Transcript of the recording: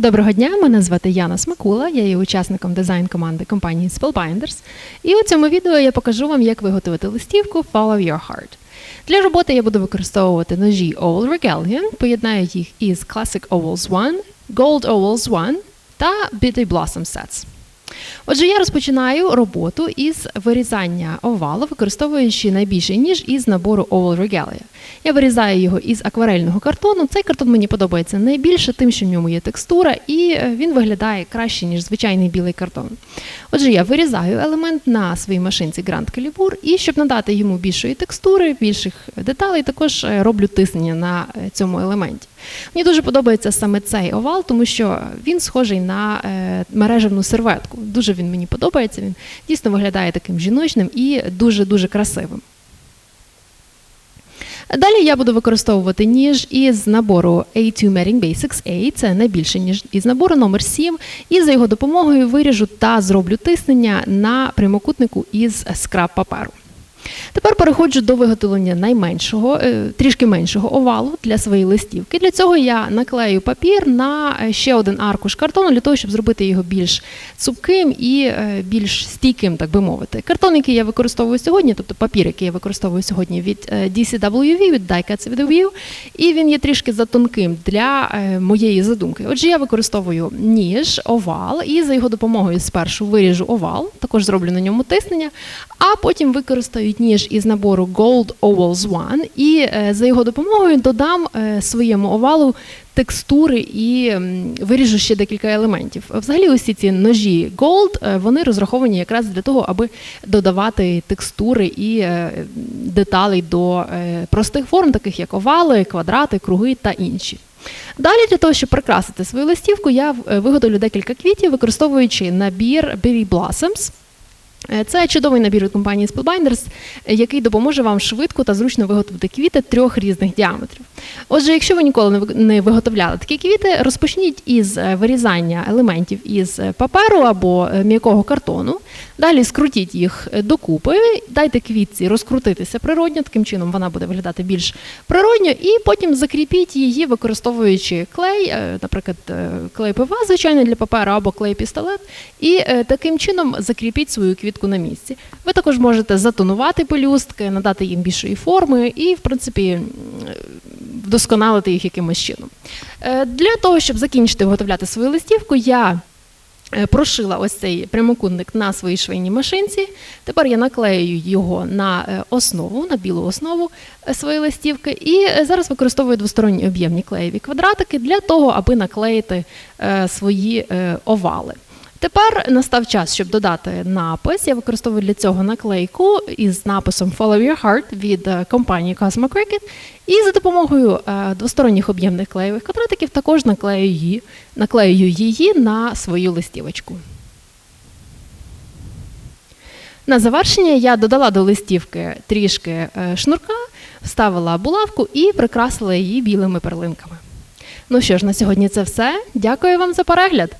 Доброго дня, мене звати Яна Смакула, я є учасником дизайн-команди компанії Spellbinders. І у цьому відео я покажу вам, як виготовити листівку Follow Your Heart. Для роботи я буду використовувати ножі Oval Regalian, поєднаю їх із Classic Ovals 1, Gold Ovals 1 та Bitty Blossom Sets. Отже, я розпочинаю роботу із вирізання овалу, використовуючи найбільший ніж із набору Oval Regalia. Я вирізаю його із акварельного картону. Цей картон мені подобається найбільше, тим, що в ньому є текстура, і е, він виглядає краще, ніж звичайний білий картон. Отже, я вирізаю елемент на своїй машинці Grand Calibre, і щоб надати йому більшої текстури, більших деталей, також е, роблю тиснення на е, цьому елементі. Мені дуже подобається саме цей овал, тому що він схожий на е, мережевну серветку. Дуже він мені подобається. Він дійсно виглядає таким жіночним і дуже-дуже красивим. Далі я буду використовувати ніж із набору A2 Matting Basics A, це найбільше ніж із набору номер 7 і за його допомогою виріжу та зроблю тиснення на прямокутнику із скраб паперу. Тепер переходжу до виготовлення найменшого, е, трішки меншого овалу для своєї листівки. Для цього я наклею папір на е, ще один аркуш картону для того, щоб зробити його більш цупким і е, більш стійким, так би мовити. Картон, який я використовую сьогодні, тобто папір, який я використовую сьогодні від DCWV, від a View, і він є трішки затонким для моєї задумки. Отже, я використовую ніж, овал, і за його допомогою спершу виріжу овал, також зроблю на ньому тиснення, а потім використаю ніж із набору Gold Ovals 1 і е, за його допомогою додам е, своєму овалу текстури і виріжу ще декілька елементів. Взагалі, усі ці ножі Gold, е, вони розраховані якраз для того, аби додавати текстури і деталей до простих форм, таких як овали, квадрати, круги та інші. Далі для того, щоб прикрасити свою листівку, я виготовлю декілька квітів, використовуючи набір Berry Blossoms. Е, Це чудовий набір від компанії Spellbinders, е, який допоможе вам швидко та зручно виготовити квіти трьох різних діаметрів. Отже, якщо ви ніколи не виготовляли такі квіти, розпочніть із е, вирізання елементів із паперу або м'якого картону. Далі скрутіть їх докупи, дайте квітці розкрутитися природньо, таким чином вона буде виглядати більш природньо, і потім закріпіть її, використовуючи клей, наприклад, клей ПВА, звичайно, для паперу або клей пістолет, і таким чином закріпіть свою квітку на місці. Ви також можете затонувати пелюстки, надати їм більшої форми і, в принципі, вдосконалити їх якимось чином. Е, Для того, щоб закінчити виготовляти свою листівку, я е, прошила ось цей прямокутник на своїй швейній машинці. Тепер я наклею його на е, основу, на білу основу своєї листівки. І зараз використовую двосторонні об'ємні клеєві квадратики для того, аби наклеїти свої овали. Тепер настав час, щоб додати напис. Я використовую для цього наклейку із написом Follow Your Heart від е, компанії Cosmo Cricket. І за допомогою е, двосторонніх об'ємних клеєвих квадратиків також наклею її, наклею її на свою листівочку. На завершення я додала до листівки трішки е, шнурка, вставила булавку і прикрасила її білими перлинками. Ну що ж, на сьогодні це все. Дякую вам за перегляд.